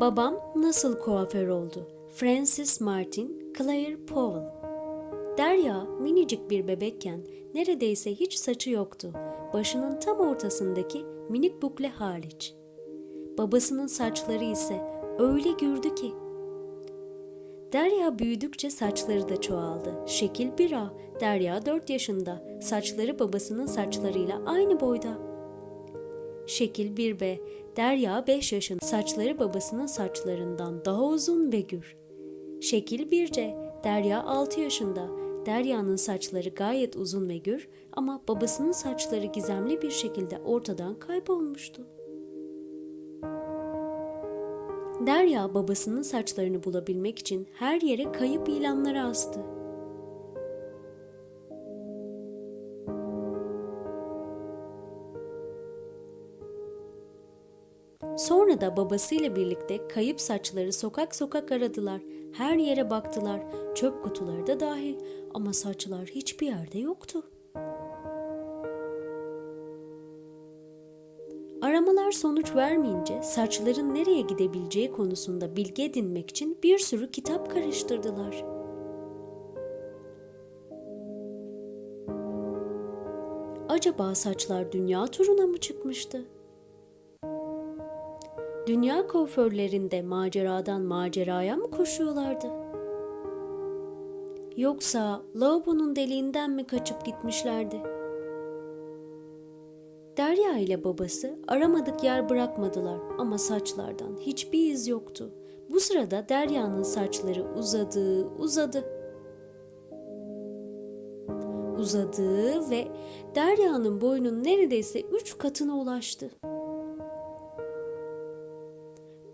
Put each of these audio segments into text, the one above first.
Babam nasıl kuaför oldu? Francis Martin, Claire Powell. Derya minicik bir bebekken neredeyse hiç saçı yoktu. Başının tam ortasındaki minik bukle hariç. Babasının saçları ise öyle gürdü ki. Derya büyüdükçe saçları da çoğaldı. Şekil bir a. Derya 4 yaşında. Saçları babasının saçlarıyla aynı boyda. Şekil 1B. Derya 5 yaşında. Saçları babasının saçlarından daha uzun ve gür. Şekil 1C. Derya 6 yaşında. Derya'nın saçları gayet uzun ve gür ama babasının saçları gizemli bir şekilde ortadan kaybolmuştu. Derya babasının saçlarını bulabilmek için her yere kayıp ilanları astı. Sonra da babasıyla birlikte kayıp saçları sokak sokak aradılar. Her yere baktılar. Çöp kutuları da dahil ama saçlar hiçbir yerde yoktu. Aramalar sonuç vermeyince saçların nereye gidebileceği konusunda bilgi edinmek için bir sürü kitap karıştırdılar. Acaba saçlar dünya turuna mı çıkmıştı? Dünya kuaförlerinde maceradan maceraya mı koşuyorlardı? Yoksa lavabonun deliğinden mi kaçıp gitmişlerdi? Derya ile babası aramadık yer bırakmadılar ama saçlardan hiçbir iz yoktu. Bu sırada Derya'nın saçları uzadı, uzadı. Uzadı ve Derya'nın boyunun neredeyse üç katına ulaştı.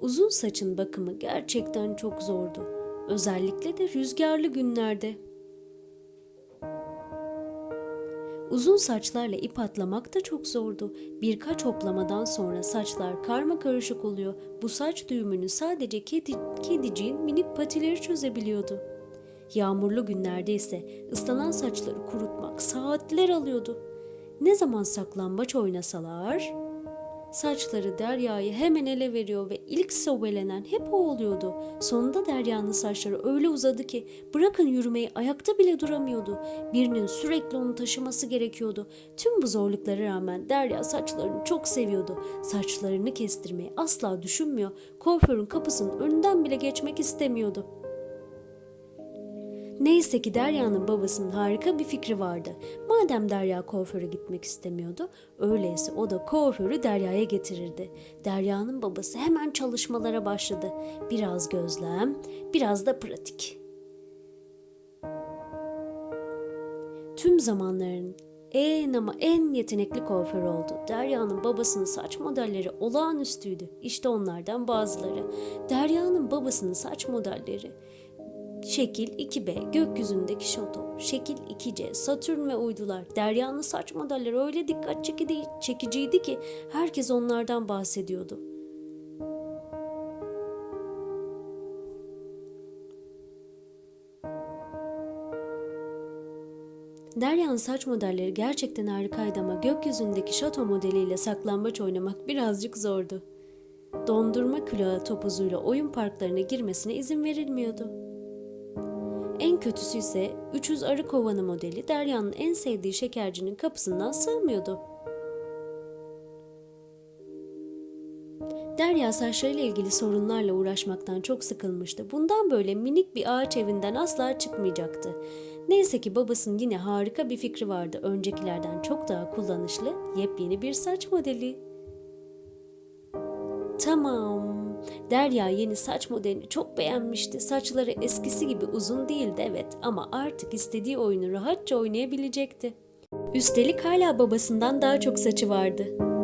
Uzun saçın bakımı gerçekten çok zordu. Özellikle de rüzgarlı günlerde. Uzun saçlarla ip atlamak da çok zordu. Birkaç hoplamadan sonra saçlar karma karışık oluyor. Bu saç düğümünü sadece kedi, kediciğin minik patileri çözebiliyordu. Yağmurlu günlerde ise ıslanan saçları kurutmak saatler alıyordu. Ne zaman saklambaç oynasalar Saçları Derya'yı hemen ele veriyor ve ilk sobelenen hep o oluyordu. Sonunda Derya'nın saçları öyle uzadı ki bırakın yürümeyi ayakta bile duramıyordu. Birinin sürekli onu taşıması gerekiyordu. Tüm bu zorluklara rağmen Derya saçlarını çok seviyordu. Saçlarını kestirmeyi asla düşünmüyor. Kuaförün kapısının önünden bile geçmek istemiyordu. Neyse ki Derya'nın babasının harika bir fikri vardı. Madem Derya kuaföre gitmek istemiyordu, öyleyse o da kuaförü Derya'ya getirirdi. Derya'nın babası hemen çalışmalara başladı. Biraz gözlem, biraz da pratik. Tüm zamanların en ama en yetenekli kuaför oldu. Derya'nın babasının saç modelleri olağanüstüydü. İşte onlardan bazıları. Derya'nın babasının saç modelleri Şekil 2B gökyüzündeki şato. Şekil 2C Satürn ve uydular. Derya'nın saç modelleri öyle dikkat çekiciydi ki herkes onlardan bahsediyordu. Derya'nın saç modelleri gerçekten harikaydı ama gökyüzündeki şato modeliyle saklambaç oynamak birazcık zordu. Dondurma külahı topuzuyla oyun parklarına girmesine izin verilmiyordu. En kötüsü ise 300 arı kovanı modeli Derya'nın en sevdiği şekercinin kapısından sığmıyordu. Derya saçlarıyla ilgili sorunlarla uğraşmaktan çok sıkılmıştı. Bundan böyle minik bir ağaç evinden asla çıkmayacaktı. Neyse ki babasının yine harika bir fikri vardı. Öncekilerden çok daha kullanışlı, yepyeni bir saç modeli. Tamam. Derya yeni saç modelini çok beğenmişti. Saçları eskisi gibi uzun değildi evet ama artık istediği oyunu rahatça oynayabilecekti. Üstelik hala babasından daha çok saçı vardı.